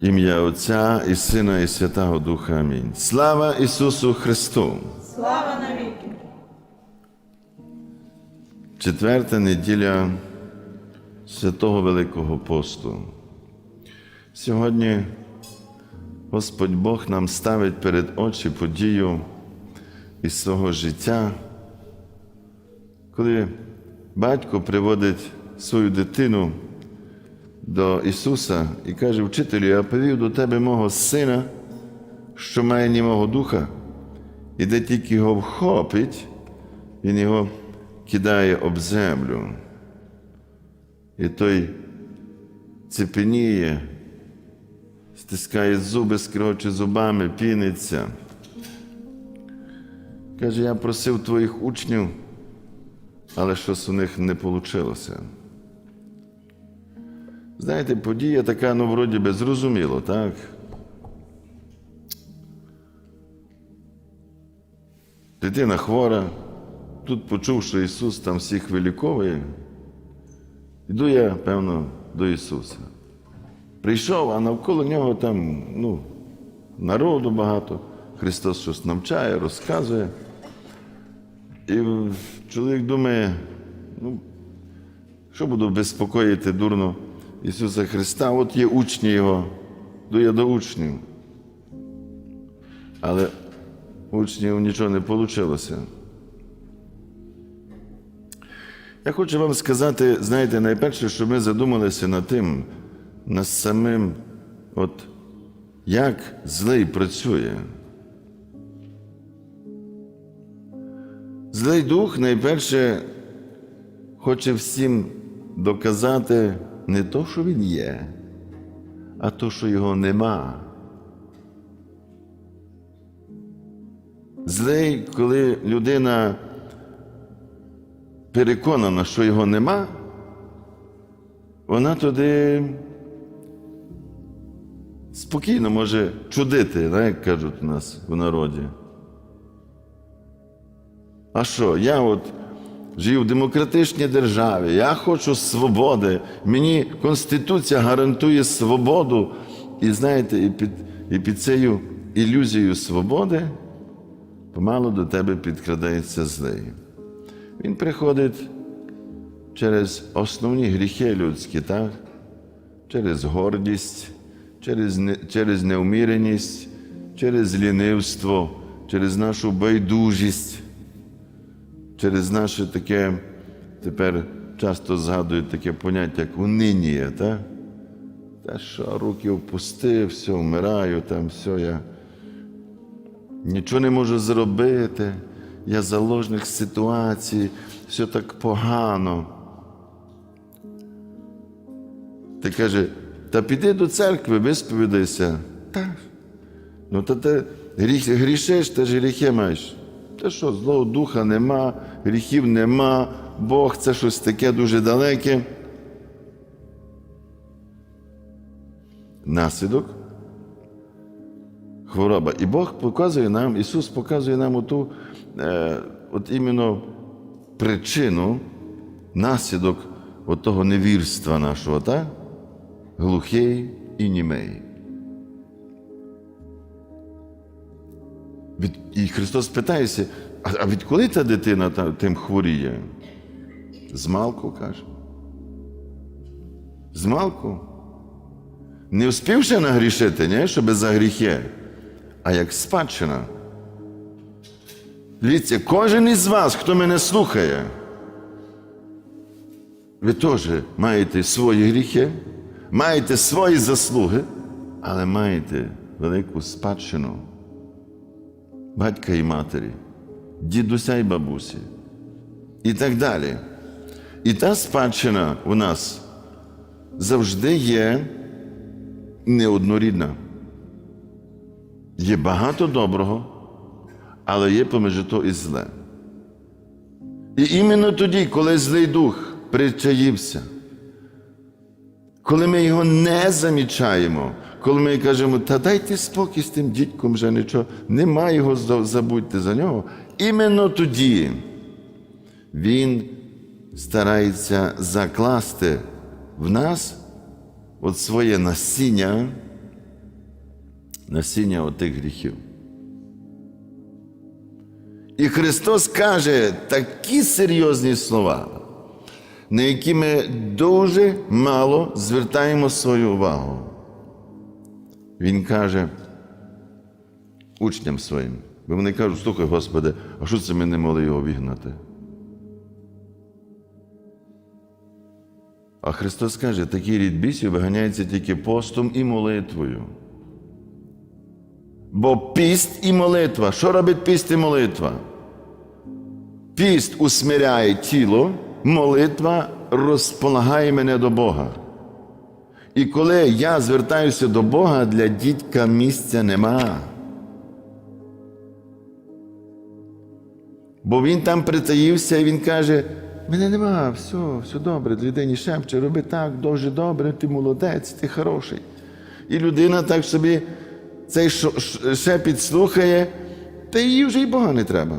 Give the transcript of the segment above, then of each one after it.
Ім'я Отця і Сина, і Святого Духа. Амінь. Слава Ісусу Христу! Слава навіки! Четверта неділя Святого Великого посту. Сьогодні Господь Бог нам ставить перед очі подію із свого життя, коли батько приводить свою дитину до Ісуса і каже, вчителю, я повів до тебе мого сина, що має німого духа, і де тільки його вхопить, він його кидає об землю. І той цепеніє, стискає зуби, скроче зубами, піниться. Каже, я просив твоїх учнів, але щось у них не вийшло. Знаєте, подія така, ну, вроді би, зрозуміло, так? Дитина хвора, тут почув, що Ісус там всіх виліковує. Іду я, певно, до Ісуса. Прийшов, а навколо нього там ну, народу багато. Христос щось навчає, розказує. І чоловік думає, ну, що буду безпокоїти дурно Ісуса Христа, от є учні Його, йду я до учнів. Але учнів нічого не вийшло. Я хочу вам сказати, знаєте, найперше, що ми задумалися над тим, над самим, от як злий працює. Злий дух найперше хоче всім доказати не то, що він є, а то, що його нема. Злий, коли людина переконана, що його нема, вона туди спокійно може чудити, як кажуть у нас в народі. А що, я от живу в демократичній державі, я хочу свободи, мені Конституція гарантує свободу. І знаєте, і під, і під цією ілюзією свободи помало до тебе підкрадається злий. Він приходить через основні гріхи людські, так? через гордість, через, не, через неуміреність, через лінивство, через нашу байдужість, через наше таке, тепер часто згадують таке поняття, як унинія, так? Та що, руки опустив, все, вмираю, там все, я нічого не можу зробити, я заложник ситуації, все так погано. Ти каже, та піди до церкви, висповідайся. Та, ну та ти грішиш, ти ж гріхи маєш. Та що, злого духа нема, гріхів нема, Бог це щось таке дуже далеке. Наслідок хвороба. І Бог показує нам, Ісус показує нам оту, е, от іменно причину, наслідок того невірства нашого, так? глухий і німей. І Христос питається, а, а відколи та дитина тим хворіє? Змалку каже. Змалку. Не вспівши нагрішити, ні, щоб за гріхи, а як спадщина. Дивіться, кожен із вас, хто мене слухає, ви теж маєте свої гріхи, маєте свої заслуги, але маєте велику спадщину батька і матері, дідуся і бабусі і так далі. І та спадщина у нас завжди є неоднорідна. Є багато доброго, але є поміж то і зле. І іменно тоді, коли злий дух причаївся, коли ми його не замічаємо, коли ми кажемо, та дайте спокій з тим дідьком вже нічого, нема його, забудьте за нього. Іменно тоді він старається закласти в нас от своє насіння насіння отих гріхів. І Христос каже такі серйозні слова, на які ми дуже мало звертаємо свою увагу. Він каже учням своїм, бо вони кажуть, слухай, Господи, а що це ми не могли його вігнати? А Христос каже, такий рід бісів виганяється тільки постом і молитвою. Бо піст і молитва. Що робить піст і молитва? Піст усмиряє тіло, молитва розполагає мене до Бога. І коли я звертаюся до Бога, для дідька місця нема. Бо він там притаївся і він каже: мене нема, все, все добре, людині шепче, роби так, дуже добре, ти молодець, ти хороший. І людина так собі цей шепіт слухає, та їй вже й Бога не треба.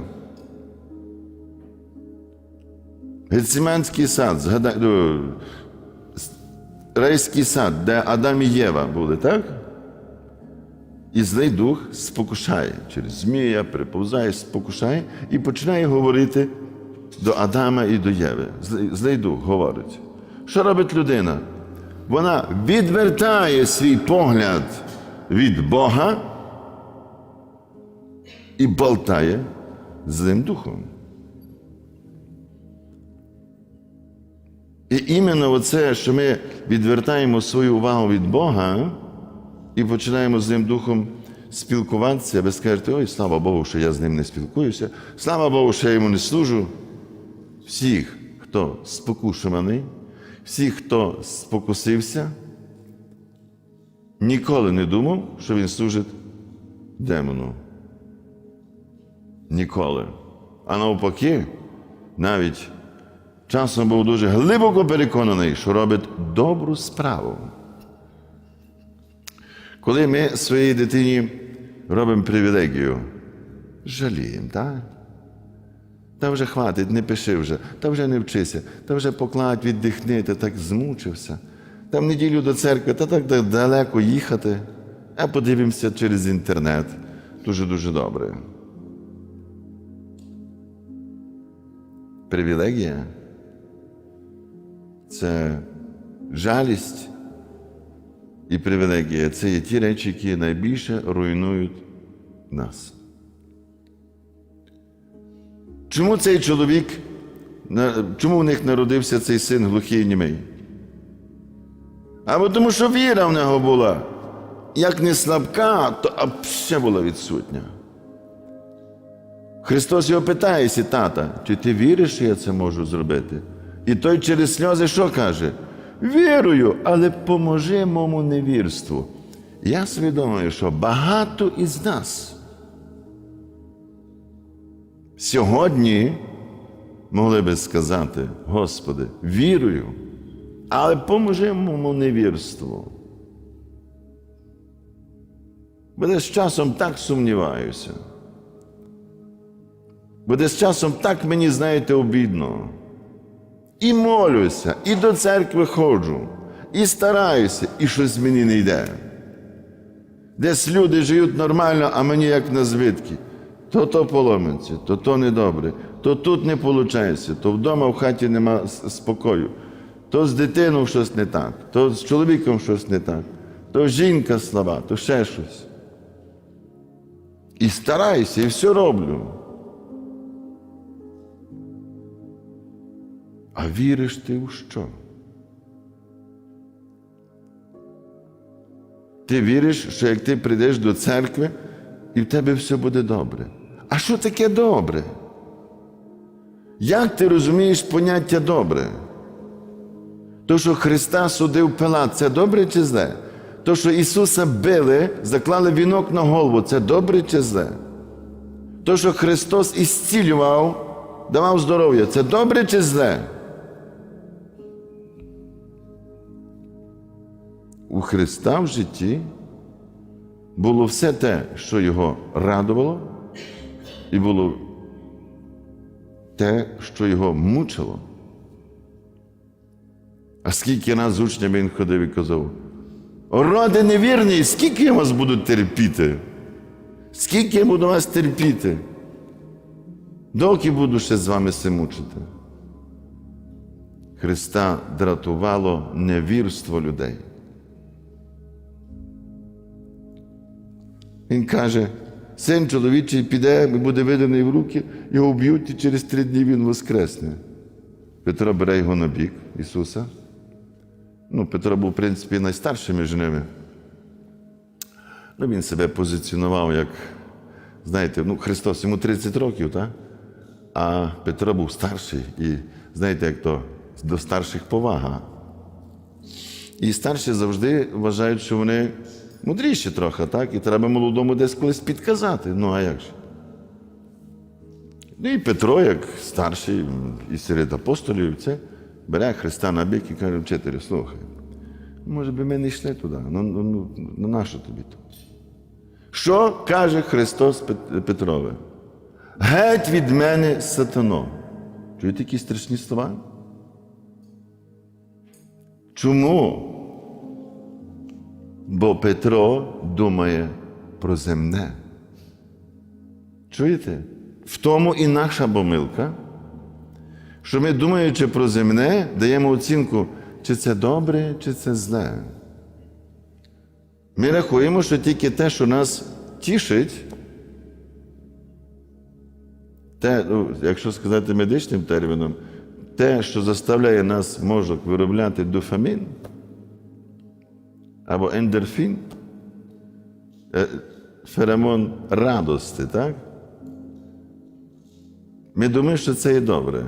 Гециманський сад, згадай, райський сад, де Адам і Єва були, так? І злий дух спокушає через змія, приповзає, спокушає і починає говорити до Адама і до Єви. Злий, дух говорить. Що робить людина? Вона відвертає свій погляд від Бога і болтає злим духом. І іменно оце, що ми відвертаємо свою увагу від Бога і починаємо з ним духом спілкуватися, ви скажете, ой, слава Богу, що я з ним не спілкуюся, слава Богу, що я йому не служу. Всіх, хто спокушуваний, всіх, хто спокусився, ніколи не думав, що він служить демону. Ніколи. А навпаки, навіть часом був дуже глибоко переконаний, що робить добру справу. Коли ми своїй дитині робимо привілегію, жаліємо, так? Та вже хватить, не пиши вже, та вже не вчися, та вже покладь, віддихни, ти так змучився. Та в неділю до церкви, та так далеко їхати, а подивимося через інтернет. Дуже-дуже добре. Привілегія це жалість і привілегія це є ті речі, які найбільше руйнують нас. Чому цей чоловік, чому в них народився цей син глухий німий? Або тому, що віра в нього була. Як не слабка, то ще була відсутня. Христос його питається, тата, чи ти віриш, що я це можу зробити? І той через сльози що каже? Вірую, але поможи моєму невірству. Я свідомий, що багато із нас сьогодні могли би сказати, Господи, вірую, але поможи моєму невірству. Бо десь часом так сумніваюся. Бо десь часом так мені, знаєте, обідно. І молюся, і до церкви ходжу, і стараюся, і щось мені не йде. Десь люди живуть нормально, а мені як на звідки. То то поломиться, то то недобре, то тут не виходить, то вдома в хаті нема спокою, то з дитиною щось не так, то з чоловіком щось не так, то жінка слаба, то ще щось. І стараюся, і все роблю. А віриш ти у що? Ти віриш, що як ти прийдеш до церкви, і в тебе все буде добре. А що таке добре? Як ти розумієш поняття добре? То, що Христа судив Пилат, це добре чи зле? То, що Ісуса били, заклали вінок на голову, це добре чи зле? То, що Христос ісцілював, давав здоров'я, це добре чи зле? У Христа в житті було все те, що його радувало, і було те, що його мучило. А скільки раз з учнями він ходив і казав, Роди невірні, скільки я вас буду терпіти? Скільки я буду вас терпіти? Доки буду ще з вами мучити? Христа дратувало невірство людей. Він каже, син чоловічий піде, буде виданий в руки, його вб'ють, і через три дні він воскресне. Петро бере його на бік Ісуса. Ну, Петро був, в принципі, найстаршим між ними. Ну, він себе позиціонував як, знаєте, ну, Христос йому 30 років, так? а Петро був старший. І знаєте, як то до старших повага. І старші завжди вважають, що вони мудріші трохи, так? І треба молодому десь колись підказати. Ну, а як же? Ну і Петро, як старший і серед апостолів, це бере Христа на бік і каже, вчителю, слухай, може би ми не йшли туди, ну, ну, ну, ну нащо тобі то? Що каже Христос Петрове? Геть від мене сатано. Чуєте які страшні слова? Чому? Бо Петро думає про земне. Чуєте? В тому і наша помилка, що ми, думаючи про земне, даємо оцінку, чи це добре, чи це зле. Ми рахуємо, що тільки те, що нас тішить, те, ну, якщо сказати медичним терміном, те, що заставляє нас мозок виробляти дофамін або ендорфін, феромон радості, так? Ми думаємо, що це є добре.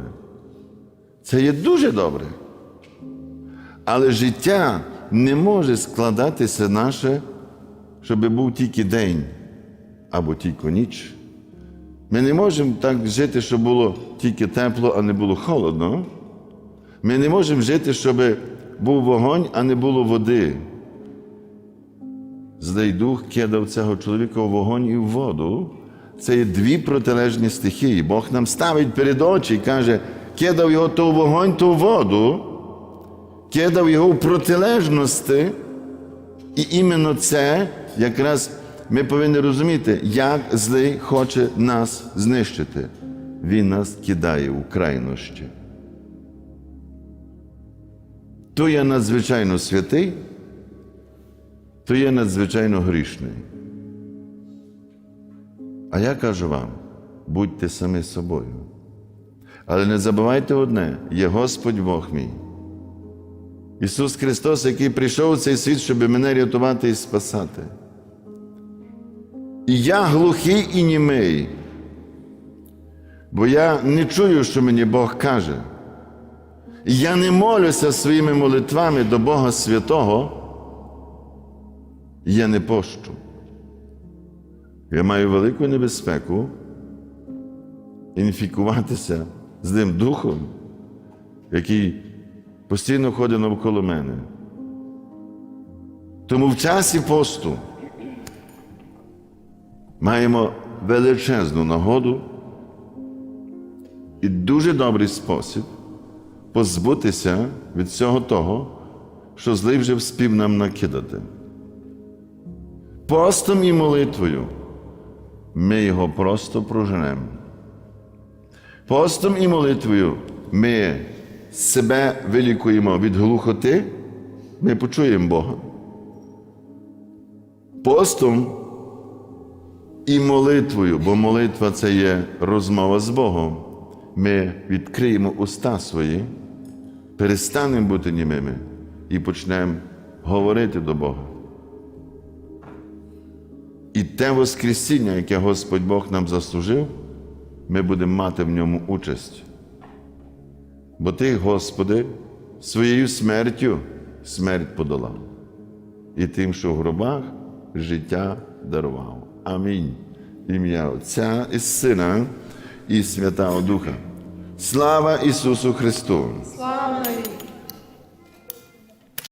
Це є дуже добре. Але життя не може складатися наше, щоб був тільки день або тільки ніч. Ми не можемо так жити, щоб було тільки тепло, а не було холодно. Ми не можемо жити, щоб був вогонь, а не було води. Злий дух кидав цього чоловіка в вогонь і в воду. Це є дві протилежні стихії. Бог нам ставить перед очі і каже, кидав його то в вогонь, то в воду, кидав його в протилежності. І іменно це якраз ми повинні розуміти, як злий хоче нас знищити. Він нас кидає у крайнощі. То є надзвичайно святий, то є надзвичайно грішний. А я кажу вам, будьте самі собою. Але не забувайте одне: є Господь Бог мій. Ісус Христос, який прийшов у цей світ, щоб мене рятувати і спасати. І я глухий і німий, бо я не чую, що мені Бог каже. Я не молюся своїми молитвами до Бога Святого, я не пощу. Я маю велику небезпеку інфікуватися злим духом, який постійно ходить навколо мене. Тому в часі посту маємо величезну нагоду і дуже добрий спосіб позбутися від всього того, що злий вже вспів нам накидати. Постом і молитвою ми його просто проженемо. Постом і молитвою ми себе вилікуємо від глухоти, ми почуємо Бога. Постом і молитвою, бо молитва це є розмова з Богом. Ми відкриємо уста свої, перестанемо бути німими і почнемо говорити до Бога. І те Воскресіння, яке Господь Бог нам заслужив, ми будемо мати в ньому участь. Бо Ти, Господи, своєю смертю смерть подолав, і тим, що в гробах життя дарував. Амінь. Ім'я Отця і Сина і Святого Духа. Слава Ісусу Христу!